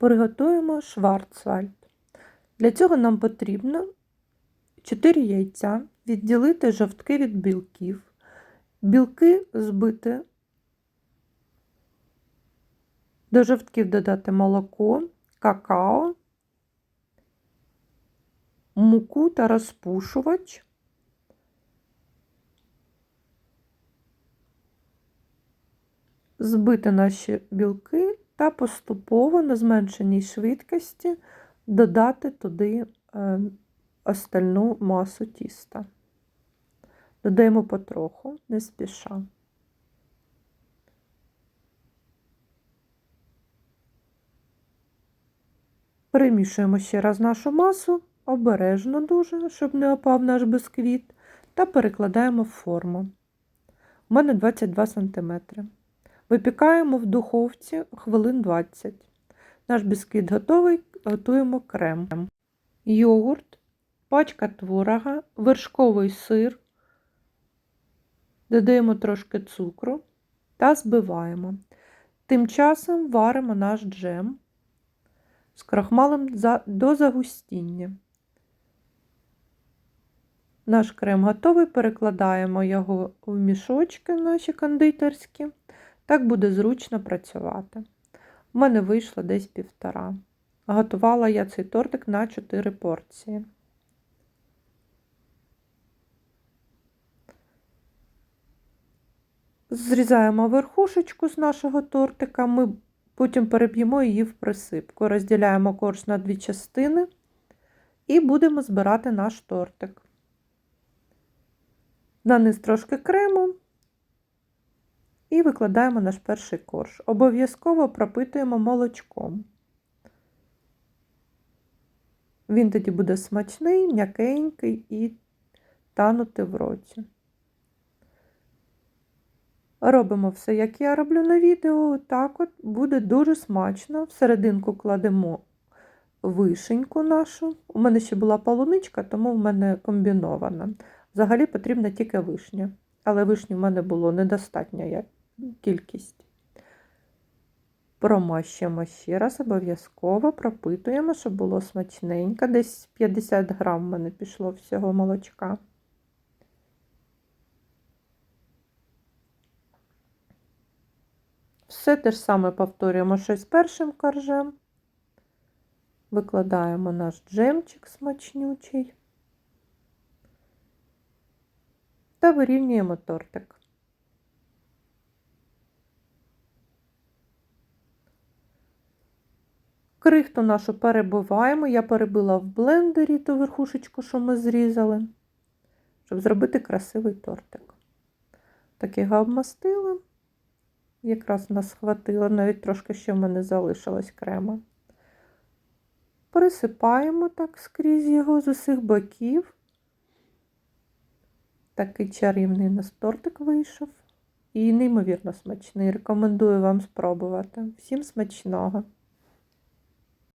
Приготуємо шварцвальд. Для цього нам потрібно 4 яйця, відділити жовтки від білків, білки збити, до жовтків додати молоко, какао, муку та розпушувач. Збити наші білки та поступово на зменшеній швидкості додати туди е, остальну масу тіста. Додаємо потроху, не спіша. Перемішуємо ще раз нашу масу, обережно дуже, щоб не опав наш бисквіт, та перекладаємо в форму. У мене 22 см. Випікаємо в духовці хвилин 20. Наш бісквіт готовий, готуємо крем. Йогурт, пачка творога, вершковий сир, додаємо трошки цукру та збиваємо. Тим часом варимо наш джем з крахмалем до загустіння. Наш крем готовий, перекладаємо його в мішочки наші кондитерські. Так буде зручно працювати. У мене вийшло десь півтора. Готувала я цей тортик на 4 порції. Зрізаємо верхушечку з нашого тортика, ми потім переб'ємо її в присипку. Розділяємо корж на дві частини і будемо збирати наш тортик. На низ трошки крему і викладаємо наш перший корж. Обов'язково пропитуємо молочком. Він тоді буде смачний, м'якенький і танути в роті. Робимо все, як я роблю на відео. Так от буде дуже смачно. Всерединку кладемо вишеньку нашу. У мене ще була полуничка, тому в мене комбінована. Взагалі потрібна тільки вишня. Але вишні в мене було недостатня кількість. Промащуємо ще раз, обов'язково пропитуємо, щоб було смачненько. Десь 50 грам в мене пішло всього молочка. Все те ж саме повторюємо що з першим коржем. Викладаємо наш джемчик смачнючий та вирівнюємо тортик. Крихту нашу перебиваємо. Я перебила в блендері ту верхушечку, що ми зрізали, щоб зробити красивий тортик. Так його обмастила. Якраз нас хватило, навіть трошки ще в мене залишилось крема. Присипаємо так скрізь його з усіх боків. Такий чарівний у нас тортик вийшов. І неймовірно смачний. Рекомендую вам спробувати. Всім смачного!